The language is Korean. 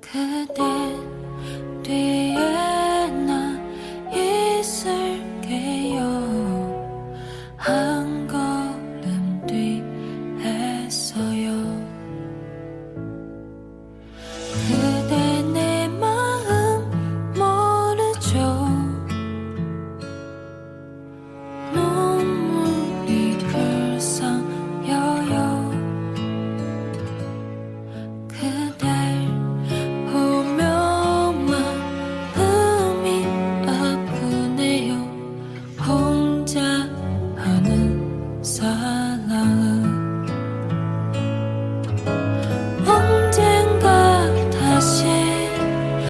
그대 뒤에 나 있을게. 啦啦啦。